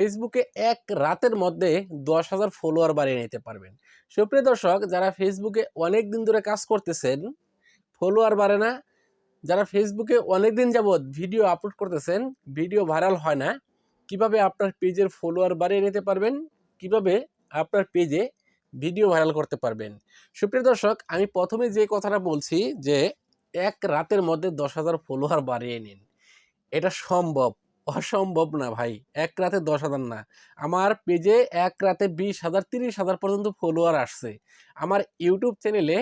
ফেসবুকে এক রাতের মধ্যে দশ হাজার ফলোয়ার বাড়িয়ে নিতে পারবেন। সুপ্রিয় দর্শক, যারা ফেসবুকে অনেক দিন ধরে কাজ করতেছেন ফলোয়ার বাড়ে না, যারা ফেসবুকে অনেক দিন যাবৎ ভিডিও আপলোড করতেছেন ভিডিও ভাইরাল হয় না, কীভাবে আপনার পেজের ফলোয়ার বাড়িয়ে নিতে পারবেন? কীভাবে আপনার পেজে ভিডিও ভাইরাল করতে পারবেন? সুপ্রিয় দর্শক, আমি প্রথমে যে কথাটা বলছি যে, এক রাতের মধ্যে দশ হাজার ফলোয়ার বাড়িয়ে নিন। এটা সম্ভব। অসম্ভব না ভাই, এক রাতে দশ হাজার না। আমার পেজে এক রাতে বিশ হাজার, তিরিশ হাজার পর্যন্ত ফলোয়ার আসছে। আমার ইউটিউব চ্যানেলে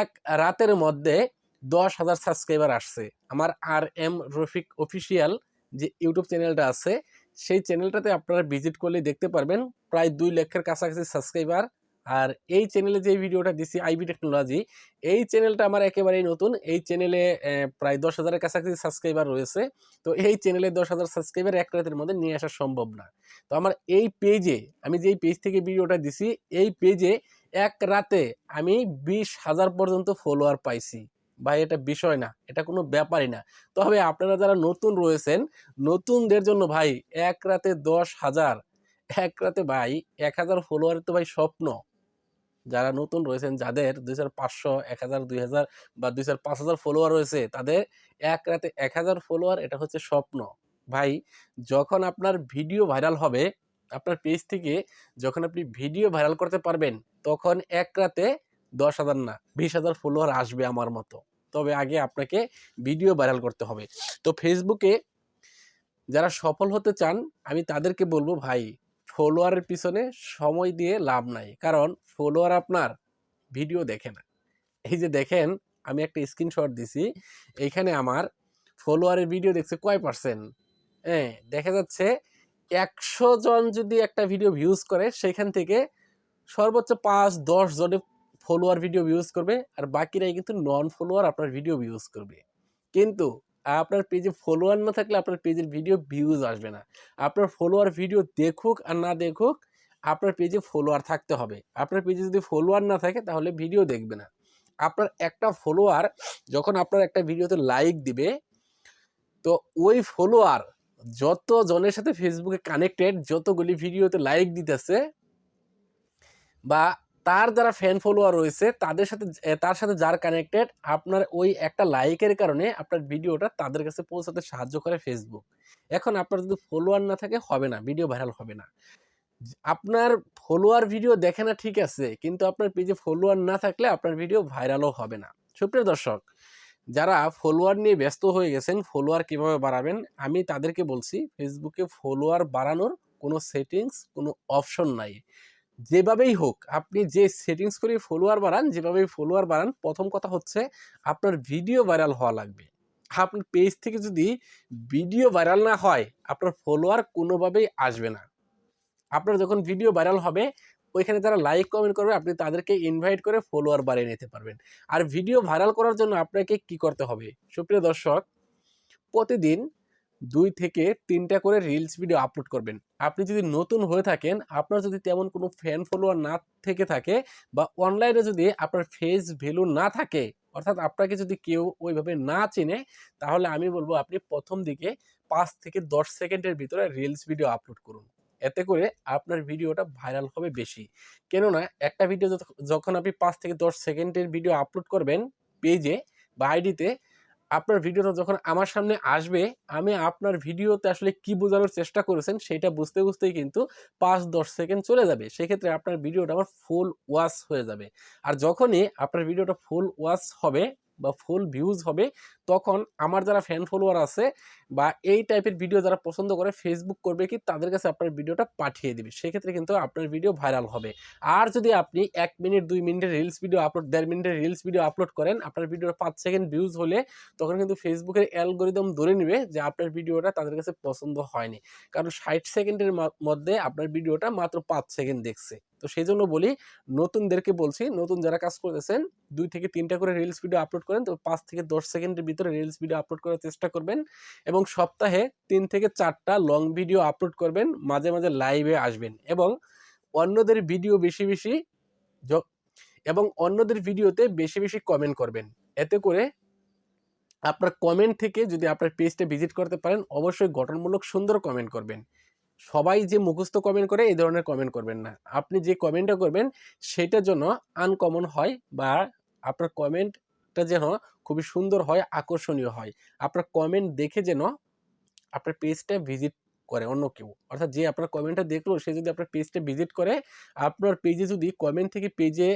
এক রাতের মধ্যে দশ হাজার সাবস্ক্রাইবার আসছে। আমার আর এম রফিক অফিসিয়াল যে ইউটিউব চ্যানেলটা আছে, সেই চ্যানেলটাতে আপনারা ভিজিট করলে দেখতে পারবেন, প্রায় দুই লক্ষের কাছাকাছি সাবস্ক্রাইবার আর এই চ্যানেলে যে ভিডিওটা দিছি আইবি টেকনোলজি এই চ্যানেলটা আমার একেবারেই নতুন। এই চ্যানেলে প্রায় দশ হাজারের কাছাকাছি সাবস্ক্রাইবার রয়েছে। তো এই চ্যানেলে দশ হাজার সাবস্ক্রাইবার এক রাতের মধ্যে নিয়ে আসা সম্ভব না। তো আমার এই পেজে আমি যেই পেজ থেকে ভিডিওটা দিছি, এই পেজে এক রাতে আমি বিশ হাজার পর্যন্ত ফলোয়ার পাইছি। ভাই, এটা বিষয় না, এটা কোনো ব্যাপারই না। তবে আপনারা যারা নতুন রয়েছেন, নতুনদের জন্য ভাই, এক রাতে দশ হাজার, এক রাতে ভাই, এক হাজার ফলোয়ার তো ভাই স্বপ্ন। যারা নতুন রয়েছেন, যাদের দুই হাজার পাঁচশো, এক হাজার, দুই হাজার বা দুই হাজার পাঁচ হাজার ফলোয়ার রয়েছে, তাদের এক রাতে এক হাজার ফলোয়ার এটা হচ্ছে স্বপ্ন। ভাই, যখন আপনার ভিডিও ভাইরাল হবে, আপনার পেজ থেকে যখন আপনি ভিডিও ভাইরাল করতে পারবেন, তখন এক রাতে দশ হাজার না, বিশ হাজার ফলোয়ার আসবে আমার মতো। তবে আগে আপনাকে ভিডিও ভাইরাল করতে হবে। তো ফেসবুকে যারা সফল হতে চান, আমি তাদেরকে বলব, ভাই ফলোয়ারের পিছনে সময় দিয়ে লাভ নাই। কারণ ফলোয়ার আপনার ভিডিও দেখে না। এই যে দেখেন, আমি একটা স্ক্রিনশট দিছি। এইখানে আমার ফলোয়ারের ভিডিও দেখছে কয় পার্সেন্ট হ্যাঁ দেখা যাচ্ছে একশো জন যদি একটা ভিডিও ভিউজ করে, সেখান থেকে সর্বোচ্চ পাঁচ, দশ জনে ফলোয়ার ভিডিও ভিউজ করবে, আর বাকিরাই কিন্তু নন ফলোয়ার আপনার ভিডিও ভিউজ করবে। কিন্তু আপনার পেজে ফলোয়ার না থাকলে আপনার পেজের ভিডিও ভিউজ আসবে না। আপনার ফলোয়ার ভিডিও দেখুক আর না দেখুক, আপনার পেজে ফলোয়ার থাকতে হবে। আপনার পেজে যদি ফলোয়ার না থাকে, তাহলে ভিডিও দেখবে না। আপনার একটা ফলোয়ার যখন আপনার একটা ভিডিওতে লাইক দিবে, তো ওই ফলোয়ার যত জনের সাথে ফেসবুকে কানেক্টেড যতগুলি ভিডিওতে লাইক দিতেছে বা তার যারা ফ্যান ফলোয়ার রয়েছে, তাদের সাথে তার সাথে যার কানেক্টেড আপনার ওই একটা লাইকের কারণে আপনার ভিডিওটা তাদের কাছে পৌঁছাতে সাহায্য করে ফেসবুক এখন আপনার যদি ফলোয়ার না থাকে, হবে না ভিডিও ভাইরাল হবে না। আপনার ফলোয়ার ভিডিও দেখে না ঠিক আছে, কিন্তু আপনার পেজে ফলোয়ার না থাকলে আপনার ভিডিও ভাইরালও হবে না। সুপ্রিয় দর্শক, যারা ফলোয়ার নিয়ে ব্যস্ত হয়ে গেছেন ফলোয়ার কীভাবে বাড়াবেন, আমি তাদেরকে বলছি ফেসবুকে ফলোয়ার বাড়ানোর কোনো সেটিংস কোনো অপশন নাই। যেভাবেই হোক, আপনি যে সেটিংস করে ফলোয়ার বাড়ান, যেভাবেই ফলোয়ার বাড়ান, প্রথম কথা হচ্ছে আপনার ভিডিও ভাইরাল হওয়া লাগবে। আপনার পেজ থেকে যদি ভিডিও ভাইরাল না হয়, আপনার ফলোয়ার কোনোভাবেই আসবে না। আপনার যখন ভিডিও ভাইরাল হবে, ওইখানে যারা লাইক কমেন্ট করবে, আপনি তাদেরকে ইনভাইট করে ফলোয়ার বাড়িয়ে নিতে পারবেন। আর ভিডিও ভাইরাল করার জন্য আপনাকে কি করতে হবে? সুপ্রিয় দর্শক, প্রতিদিন দুই থেকে তিনটা করে রিলস ভিডিও আপলোড করবেন। আপনি যদি নতুন হয়ে থাকেন, আপনার যদি তেমন কোনো ফ্যান ফলোয়ার না থেকে থাকে বা অনলাইনে যদি আপনার ফেস ভ্যালু না থাকে, অর্থাৎ আপনাকে যদি কেউ ওইভাবে না চেনে, তাহলে আমি বলব আপনি প্রথম দিকে পাঁচ থেকে দশ সেকেন্ডের ভিতরে রিলস ভিডিও আপলোড করুন। এতে করে আপনার ভিডিওটা ভাইরাল হবে বেশি। কেননা, একটা ভিডিও যখন আপনি পাঁচ থেকে দশ সেকেন্ডের ভিডিও আপলোড করবেন পেজে বা আইডিতে আপনার ভিডিওটা যখন আমার সামনে আসবে, আমি আপনার ভিডিওতে আসলে কি বোঝানোর চেষ্টা করেছেন সেটা বুঝতে বুঝতেই কিন্তু পাঁচ দশ সেকেন্ড চলে যাবে। সেক্ষেত্রে আপনার ভিডিওটা আমার ফুল ওয়াশ হয়ে যাবে। আর যখনই আপনার ভিডিওটা ফুল ওয়াশ হবে বা ফুল ভিউজ হবে, তখন আমার যারা ফ্যান ফলোয়ার আছে বা এই টাইপের ভিডিও যারা পছন্দ করে ফেসবুক করবে কি তাদের কাছে আপনার ভিডিওটা পাঠিয়ে দেবে। সেক্ষেত্রে কিন্তু আপনার ভিডিও ভাইরাল হবে। আর যদি আপনি এক মিনিট, দুই মিনিটের রিলস ভিডিও আপলোড দেড় মিনিটের রিলস ভিডিও আপলোড করেন, আপনার ভিডিওর পাঁচ সেকেন্ড ভিউজ হলে তখন কিন্তু ফেসবুকের অ্যালগোরিদম ধরে নেবে যে আপনার ভিডিওটা তাদের কাছে পছন্দ হয়নি। কারণ ষাট সেকেন্ডের মধ্যে আপনার ভিডিওটা মাত্র পাঁচ সেকেন্ড দেখছে। তো সেই জন্য বলি, নতুনদেরকে বলছি, নতুন যারা কাজ করতেছেন, দুই থেকে তিনটা করে রিলস ভিডিও আপলোড করেন, তো পাঁচ থেকে দশ সেকেন্ডের ভিতরে রিলস ভিডিও আপলোড করার চেষ্টা করবেন এবং সপ্তাহে তিন থেকে চারটা লং ভিডিও আপলোড করবেন, মাঝে মাঝে লাইভে আসবেন এবং অন্যদের ভিডিও বেশি বেশি এবং অন্যদের ভিডিওতে বেশি বেশি কমেন্ট করবেন। এতে করে আপনার কমেন্ট থেকে যদি আপনার পেজটা ভিজিট করতে পারেন, অবশ্যই গঠনমূলক সুন্দর কমেন্ট করবেন। সবাই যে মুখস্থ কমেন্ট করে, এই ধরনের কমেন্ট করবেন না। আপনি যে কমেন্টটা করবেন সেটার জন্য আনকমন হয় বা আপনার কমেন্টটা যেন খুবই সুন্দর হয়, আকর্ষণীয় হয়। আপনার কমেন্ট দেখে যেন আপনার পেজটা ভিজিট করে অন্য কেউ। অর্থাৎ যে আপনার কমেন্টটা দেখল, সে যদি আপনার পেজটা ভিজিট করে, আপনার পেজে যদি কমেন্ট থেকে পেজে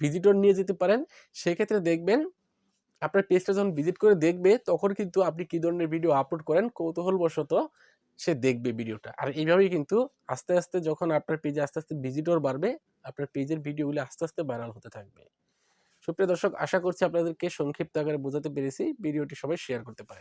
ভিজিটর নিয়ে যেতে পারেন, সেক্ষেত্রে দেখবেন আপনার পেজটা যখন ভিজিট করে দেখবে, তখন কিন্তু আপনি কী ধরনের ভিডিও আপলোড করেন, কৌতূহলবশত সে দেখবে ভিডিওটা আর এইভাবেই কিন্তু আস্তে আস্তে যখন আপনার পেজে আস্তে আস্তে ভিজিটর বাড়বে, আপনার পেজের ভিডিওগুলি আস্তে আস্তে ভাইরাল হতে থাকবে। সুপ্রিয় দর্শক আশা করছি আপনাদেরকে সংক্ষিপ্ত আকারে বোঝাতে পেরেছি। ভিডিওটি সবাই শেয়ার করতে পারেন।